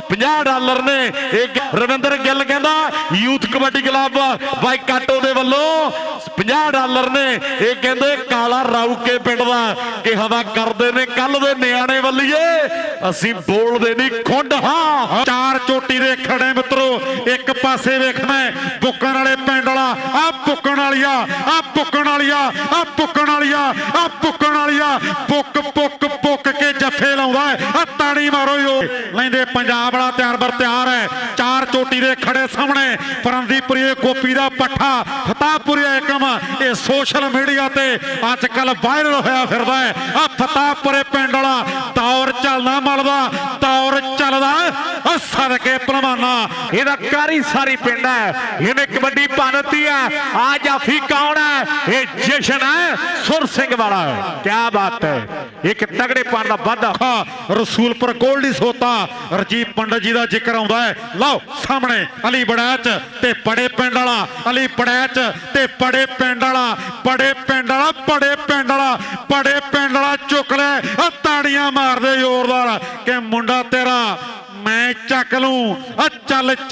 50 dollar ਨੇ। ਇਹ ਰਵਿੰਦਰ ਗਿੱਲ ਕਹਿੰਦਾ, ਯੂਥ ਕਬੱਡੀ ਕਲੱਬ ਬਾਈਕਾਟੋ ਦੇ ਵੱਲੋਂ 50 ਡਾਲਰ ਨੇ। ਇਹ ਕਹਿੰਦੇ, ਕਾਲਾ ਰਾਊਕੇ ਪਿੰਡ ਦਾ ਕਿ ਹਵਾ ਕਰਦੇ ਨੇ ਕੱਲ ਦੇ ਨਿਆਣੇ ਵੱਲੀਏ। ਅਸੀਂ ਬੋਲਦੇ ਨਹੀਂ ਖੁੰਡ ਹਾਂ। ਚਾਰ ਚੋਟੀ ਦੇ ਖੜੇ ਮਿੱਤਰੋ, ਇੱਕ ਪਾਸੇ ਵੇਖਣਾ ਬੁੱਕਣ ਵਾਲੇ ਪਿੰਡ ਵਾਲਾ, ਆ ਬੁੱਕਣ ਵਾਲੀਆ, ਆ ਬੁੱਕਣ ਵਾਲੀਆ, ਆ ਬੁੱਕਣ ਵਾਲੀਆ, ਆ ਬੁੱਕਣ ਵਾਲੀਆ, ਬੁੱਕ ਬੁੱਕ ਬੁੱਕ ਕੇ ਜੱਫੇ ਲਾਉਂਦਾ ਆ ਤਾੜੀ ਮਾਰੋ ਯੋ ਲੈਂਦੇ ਪੰਜਾਬ ਵਾਲਾ ਤਿਆਰ ਬਰ ਤਿਆਰ ਹੈ, ਚਾਰ ਚੋਟੀ ਦੇ ਖੜੇ ਸਾਹਮਣੇ ਪਰਮਦੀਪੁਰੀਏ ਗੋਪੀ ਦਾ ਪੱਠਾ ਫਤਾਪੁਰੀ ਏਕਮ, ਇਹ ਸੋਸ਼ਲ ਮੀਡੀਆ ਤੇ ਅੱਜ ਕੱਲ ਵਾਇਰਲ ਹੋਇਆ ਫਿਰਦਾ ਹੈ। ਆ ਫਤਾਪੁਰੇ ਪਿੰਡ ਵਾਲਾ ਤੌਰ ਚੱਲਦਾ ਮਲਦਾ ਤੌਰ ਚੱਲਦਾ ਆ ਸਦਕੇ ਪਹਿਲਵਾਨਾ ਇਹਦਾ ਕਾਰੀ ਸਾਰੀ ਪਿੰਡ ਹੈ। ਇਹਨੇ ਕਬੱਡੀ ਪਾਣਤੀ ਹੈ। ਆ ਜਾਫੀ ਕੌਣ ਹੈ? ਇਹ ਜਸ਼ਨ ਹੈ। ਸੁਰ ਸਿੰਘ ਵਾਲਾ ਕੀ ਬਾਤ ਹੈ। ਇੱਕ ਤਗੜੇ ਪਾਣ ਦਾ ਵਾਧਾ। ਰਸੂਲਪੁਰ ਗੋਲਡੀ ਸੋਤਾ। ਰਜੀਵ ਪੰਡਤ ਜੀ ਦਾ ਜ਼ਿਕਰ ਆਉਂਦਾ ਹੈ। ਲਓ, ਸਾਹਮਣੇ ਅਲੀ ਬੜੈਚ ਤੇ ਪੜੇ ਪਿੰਡ ਵਾਲਾ। ਅਲੀ ਬੜੈਚ ਤੇ ਬੜੇ ਪਿੰਡ ਵਾਲਾ। ਬੜੇ ਪਿੰਡ ਵਾਲਾ ਬੜੇ ਪਿੰਡ ਵਾਲਾ। ਬੜੇ ਪਿੰਡ ਵਾਲਾ ਚੁੱਕ ਲੈ ਤਾੜੀਆਂ ਮਾਰਦੇ ਜ਼ੋਰਦਾਰ। ਕਿ ਮੁੰਡਾ ਤੇਰਾ ਮੈਂ ਚੱਕ ਲੂੰ। ਆ ਚੱਲ ਚੱਲ।